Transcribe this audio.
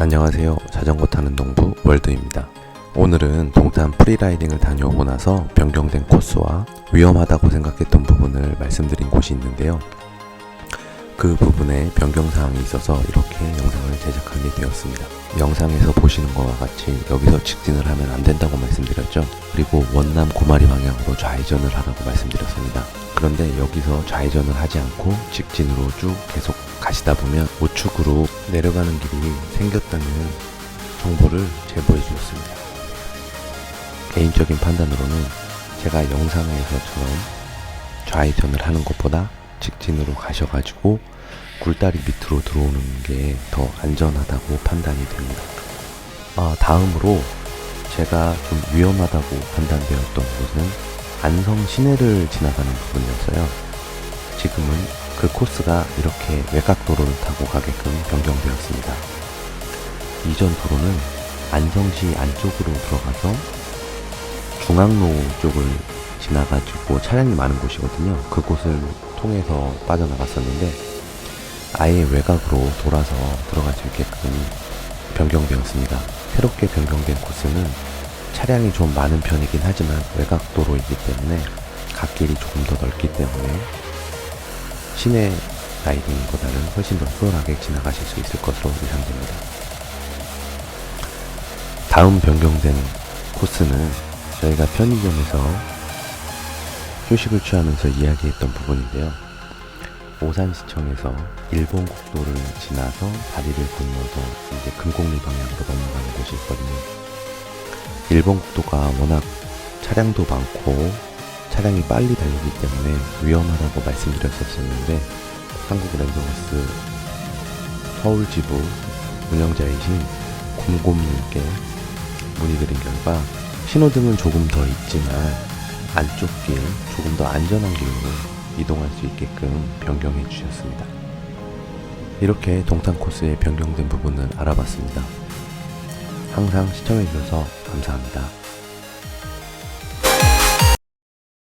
안녕하세요. 자전거 타는 동부 월드입니다. 오늘은 동탄 프리라이딩을 다녀오고 나서 변경된 코스와 위험하다고 생각했던 부분을 말씀드린 곳이 있는데요. 그 부분에 변경사항이 있어서 이렇게 영상을 제작하게 되었습니다. 영상에서 보시는 것과 같이 여기서 직진을 하면 안 된다고 말씀드렸죠. 그리고 원남 고마리 방향으로 좌회전을 하라고 말씀드렸습니다. 그런데 여기서 좌회전을 하지 않고 직진으로 쭉 계속 가시다 보면 우측으로 내려가는 길이 생겼다는 정보를 제보해 주셨습니다. 개인적인 판단으로는 제가 영상에서처럼 좌회전을 하는 것보다 직진으로 가셔가지고 굴다리 밑으로 들어오는 게 더 안전하다고 판단이 됩니다. 아, 다음으로 제가 좀 위험하다고 판단되었던 곳은 안성 시내를 지나가는 부분이었어요. 지금은 그 코스가 이렇게 외곽도로를 타고 가게끔 변경되었습니다. 이전 도로는 안성시 안쪽으로 들어가서 중앙로 쪽을 지나가지고 차량이 많은 곳이거든요. 그곳을 통해서 빠져나갔었는데 아예 외곽으로 돌아서 들어갈 수 있게끔 변경되었습니다. 새롭게 변경된 코스는 차량이 좀 많은 편이긴 하지만 외곽도로이기 때문에 갓길이 조금 더 넓기 때문에 시내 라이딩보다는 훨씬 더 수월하게 지나가실 수 있을 것으로 예상됩니다. 다음 변경된 코스는 저희가 편의점에서 휴식을 취하면서 이야기했던 부분인데요. 오산시청에서 일본 국도를 지나서 다리를 건너서 이제 금곡리 방향으로 넘어가는 곳이 있거든요. 일본 국도가 워낙 차량도 많고 차량이 빨리 달리기 때문에 위험하다고 말씀드렸었었는데 한국 랜드버스 서울 지부 운영자이신 곰곰님께 문의드린 결과 신호등은 조금 더 있지만 안쪽 길 조금 더 안전한 길로 이동할 수 있게끔 변경해 주셨습니다. 이렇게 동탄 코스에 변경된 부분을 알아봤습니다. 항상 시청해 주셔서 감사합니다.